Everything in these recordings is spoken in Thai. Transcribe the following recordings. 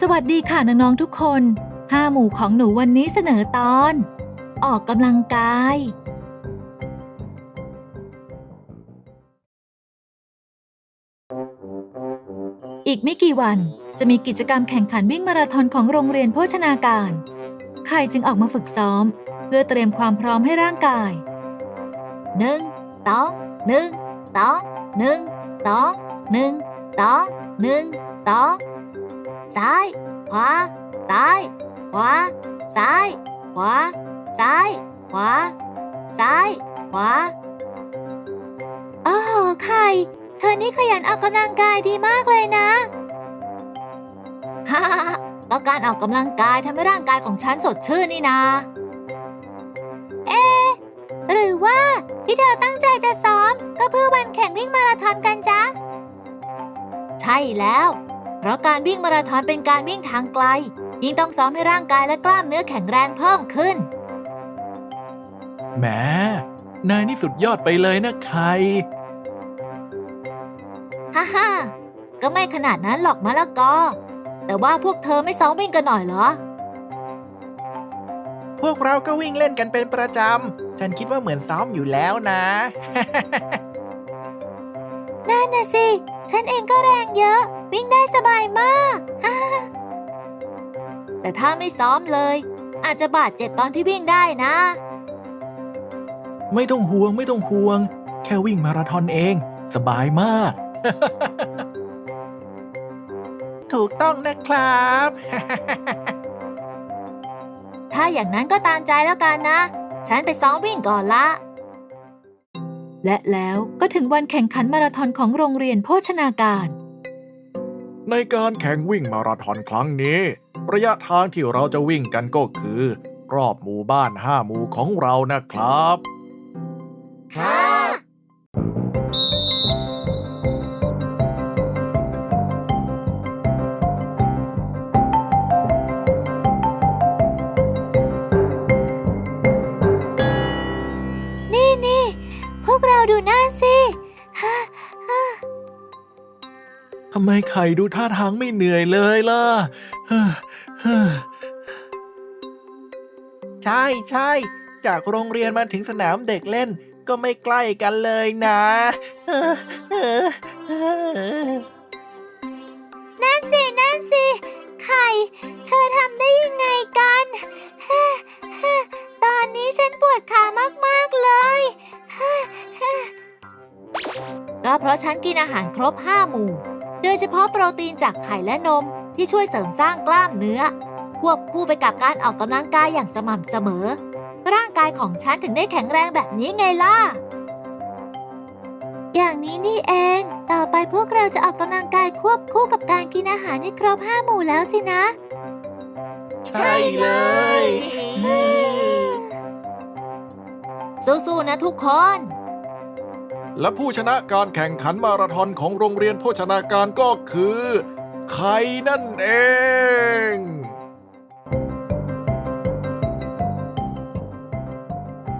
สวัสดีค่ะน้องๆทุกคนห้าหมู่ของหนูวันนี้เสนอตอน ออกกำลังกาย อีกไม่กี่วันจะมีกิจกรรมแข่งขันวิ่งมาราธอนของโรงเรียนโภชนาการ ไข่จึงออกมาฝึกซ้อม เพื่อเตรียมความพร้อมให้ร่างกายหนึ่งสองหนึ่งสองหนึ่งสองหนึ่งสองหนึ่งสอง ซ้าย ขวา ซ้าย ขวา ซ้าย ขวา ซ้าย ขวา ซ้าย ขวาโอ้โหไข่ เธอนี่ขยันออกกำลังกายดีมากเลยนะฮ่าก็การออกกำลังกายทำให้ร่างกายของฉันสดชื่นนี่นาเอ๊หรือว่าที่เธอตั้งใจจะซ้อม ก็เพื่อวันแข่งวิ่งมาราธอนกันจ๊ะใช่แล้ว เพราะการวิ่งมาราธอนเป็นการวิ่งทางไกล ยิ่งต้องซ้อมให้ร่างกายและกล้ามเนื้อแข็งแรงเพิ่มขึ้น แหม นายนี่สุดยอดไปเลยนะใครฮ่าฮ่าก็ไม่ขนาดนั้นหรอกมะละกอ แต่ว่าพวกเธอไม่ซ้อมวิ่งกันหน่อยเหรอ พวกเราก็วิ่งเล่นกันเป็นประจำ ฉันคิดว่าเหมือนซ้อมอยู่แล้วนะ นั่นน่ะสิ ฉันเองก็แรงเยอะ วิ่งได้สบายมาก แต่ถ้าไม่ซ้อมเลย อาจจะบาดเจ็บตอนที่วิ่งได้นะ ไม่ต้องห่วงไม่ต้องห่วง แค่วิ่งมาราธอนเอง สบายมาก ถูกต้องนะครับ ถ้าอย่างนั้นก็ตามใจแล้วกันนะ ฉันไปซ้อมวิ่งก่อนละ และแล้วก็ถึงวันแข่งขันมาราธอนของโรงเรียนโภชนาการ ในการแข่งวิ่งมาราธอนครั้งนี้ ระยะทางที่เราจะวิ่งกันก็คือ รอบหมู่บ้านห้าหมู่ของเรานะครับำไมไข่ดูท่าทางไม่เหนื่อยเลยล่ะเฮ้อเฮ้อใช่ใช่ จากโรงเรียนมาถึงสนามเด็กเล่นก็ไม่ใกล้กันเลยนะเฮ้อเฮ้อเฮ้อนั่นสิ นั่นสิ ไข่ เธอทำได้ยังไงกันฮ่าฮ่าตอนนี้ฉันปวดขามาก ๆ เลยฮ่าฮ่าก็เพราะฉันกินอาหารครบห้าหมู่ โดยเฉพาะโปรตีนจากไข่และนมที่ช่วยเสริมสร้างกล้ามเนื้อ ควบคู่ไปกับการออกกำลังกายอย่างสม่ำเสมอ ร่างกายของฉันถึงได้แข็งแรงแบบนี้ไงล่ะ อย่างนี้นี่เอง ต่อไปพวกเราจะออกกำลังกายควบคู่กับการกินอาหารให้ครบห้าหมู่แล้วสินะ ใช่เลย สู้ๆนะทุกคน และผู้ชนะการแข่งขันมาราธอนของโรงเรียนโภชนาการก็คือไข่นั่นเอง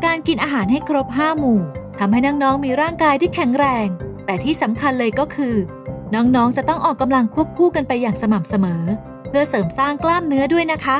การกินอาหารให้ครบห้าหมู่ทำให้น้องๆมีร่างกายที่แข็งแรง แต่ที่สำคัญเลยก็คือ น้องๆจะต้องออกกำลังควบคู่กันไปอย่างสม่ำเสมอ เพื่อเสริมสร้างกล้ามเนื้อด้วยนะคะ